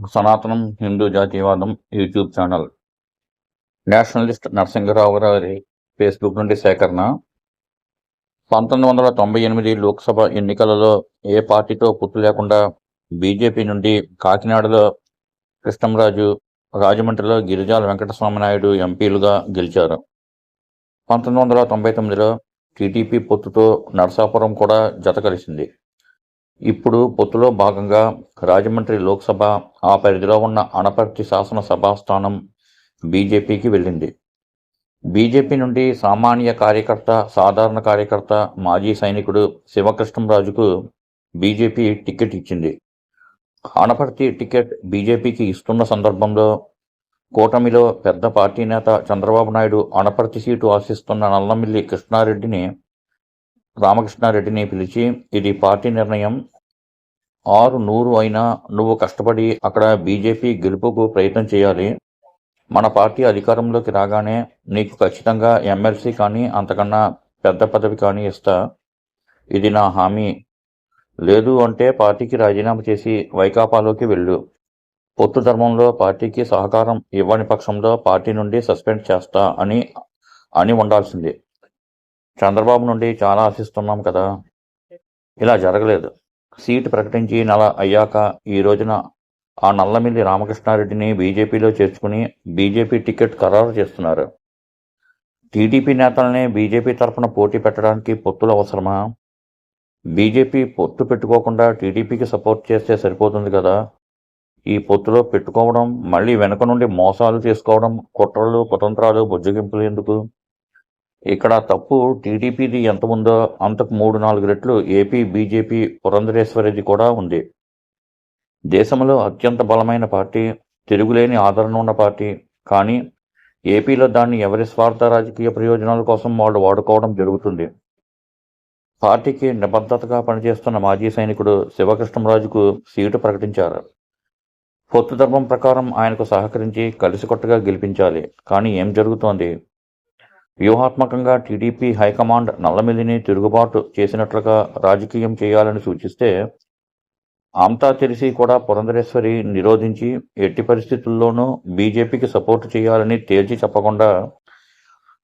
సనాతనం హిందూ జాతీయవాదం YouTube channel. Nationalist Narasimharao గారి ఫేస్బుక్ నుండి సేకరణ. పంతొమ్మిది వందల తొంభై ఎనిమిది లోక్సభ ఎన్నికలలో ఏ పార్టీతో పుట్టు లేకుండా బీజేపీ నుండి కాకినాడలో కృష్ణంరాజు రాజమండ్రిలో గిరిజాల వెంకటస్వామి నాయుడు ఎంపీలుగా గెలిచారు. పంతొమ్మిది వందల తొంభై తొమ్మిదిలో టీడీపీ పొత్తుతో నరసాపురం కూడా జత కలిసింది. ఇప్పుడు పొత్తులో భాగంగా రాజమండ్రి లోక్సభ ఆ పరిధిలో ఉన్న అనపర్తి శాసనసభా స్థానం బీజేపీకి వెళ్ళింది. బీజేపీ నుండి సామాన్య కార్యకర్త సాధారణ కార్యకర్త మాజీ సైనికుడు శివకృష్ణంరాజుకు బీజేపీ టికెట్ ఇచ్చింది. ఆనపర్తి టికెట్ బీజేపీకి ఇస్తున్న సందర్భంలో కూటమిలో పెద్ద పార్టీ నేత చంద్రబాబు నాయుడు అనపర్తి సీటు ఆశిస్తున్న నల్లమిల్లి కృష్ణారెడ్డిని రామకృష్ణారెడ్డిని పిలిచి ఇది పార్టీ నిర్ణయం. ఆరు నూరు అయినా నువ్వు కష్టపడి అక్కడ బీజేపీ గెలుపుకు ప్రయత్నం చేయాలి. మన పార్టీ అధికారంలోకి రాగానే నీకు ఖచ్చితంగా ఎమ్మెల్సీ కానీ అంతకన్నా పెద్ద పదవి కానీ ఇస్తా. ఇది నా హామీ. లేదు అంటే పార్టీకి రాజీనామా చేసి వైకాపాలోకి వెళ్ళు. పొత్తు ధర్మంలో పార్టీకి సహకారం ఇవ్వని పక్షంలో పార్టీ నుండి సస్పెండ్ చేస్తా అని అని ఉండాల్సింది. చంద్రబాబు నుండి చాలా ఆశిస్తున్నాం కదా. ఇలా జరగలేదు. సీటు ప్రకటించి నెల అయ్యాక ఈ రోజున ఆ నల్లమిల్లి రామకృష్ణారెడ్డిని బీజేపీలో చేర్చుకుని బీజేపీ టికెట్ ఖరారు చేస్తున్నారు. టీడీపీ నేతలనే బీజేపీ తరఫున పోటీ పెట్టడానికి పొత్తులు అవసరమా? బీజేపీ పొత్తు పెట్టుకోకుండా టీడీపీకి సపోర్ట్ చేస్తే సరిపోతుంది కదా. ఈ పొత్తులో పెట్టుకోవడం మళ్ళీ వెనుక నుండి మోసాలు చేసుకోవడం కుట్రలు కుతంత్రాలు బుజ్జగింపులు ఎందుకు? ఇక్కడ తప్పు టీడీపీది ఎంత ఉందో అంతకు మూడు నాలుగు రెట్లు ఏపీ బీజేపీ పురంధరేశ్వరిది కూడా ఉంది. దేశంలో అత్యంత బలమైన పార్టీ తిరుగులేని ఆదరణ ఉన్న పార్టీ కానీ ఏపీలో దాన్ని ఎవరి స్వార్థ రాజకీయ ప్రయోజనాల కోసం వాళ్ళు వాడుకోవడం జరుగుతుంది. పార్టీకి నిబద్ధతగా పనిచేస్తున్న మాజీ సైనికుడు శివకృష్ణరాజుకు సీటు ప్రకటించారు. పొత్తు ధర్మం ప్రకారం ఆయనకు సహకరించి కలిసికొట్టగా గెలిపించాలి కానీ ఏం జరుగుతోంది? వ్యూహాత్మకంగా టీడీపీ హైకమాండ్ నల్లమిల్లిని తిరుగుబాటు చేసినట్లుగా రాజకీయం చేయాలని సూచిస్తే ఆమ్తా తెలిసి కూడా పురంధరేశ్వరి నిరోధించి ఎట్టి పరిస్థితుల్లోనూ బీజేపీకి సపోర్టు చేయాలని తేల్చి చెప్పకుండా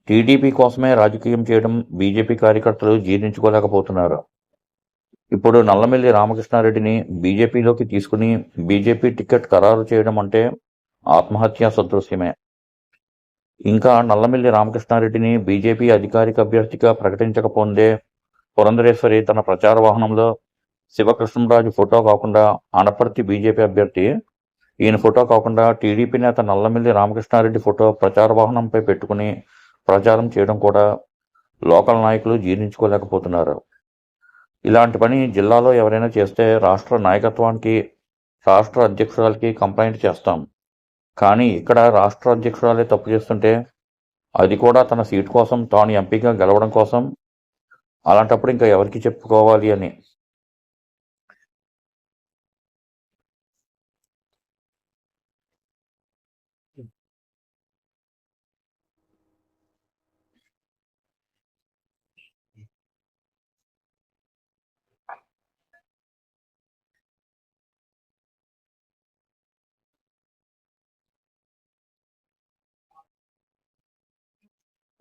టీడీపీ కోసమే రాజకీయం చేయడం బీజేపీ కార్యకర్తలు జీర్ణించుకోలేకపోతున్నారు. ఇప్పుడు నల్లమిల్లి రామకృష్ణారెడ్డిని బీజేపీలోకి తీసుకుని బీజేపీ టికెట్ ఖరారు చేయడం అంటే ఆత్మహత్యా సదృశ్యమే. ఇంకా నల్లమిల్లి రామకృష్ణారెడ్డిని బీజేపీ అధికారిక అభ్యర్థిగా ప్రకటించకపోందే పురంధరేశ్వరి తన ప్రచార వాహనంలో శివకృష్ణరాజు ఫోటో కాకుండా అనపర్తి బీజేపీ అభ్యర్థి. ఈయన ఫోటో కాకుండా టీడీపీ నేత నల్లమిల్లి రామకృష్ణారెడ్డి ఫోటో ప్రచార వాహనంపై పెట్టుకుని ప్రచారం చేయడం కూడా లోకల్ నాయకులు జీర్ణించుకోలేకపోతున్నారు. ఇలాంటి పని జిల్లాలో ఎవరైనా చేస్తే రాష్ట్ర నాయకత్వానికి రాష్ట్ర అధ్యక్షురాలకి కంప్లైంట్ చేస్తాం. కానీ ఇక్కడ రాష్ట్ర అధ్యక్షురాలే తప్పు చేస్తుంటే అది కూడా తన సీట్ కోసం తాను ఎంపీగా గెలవడం కోసం. అలాంటప్పుడు ఇంకా ఎవరికి చెప్పుకోవాలి అని.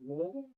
뭐?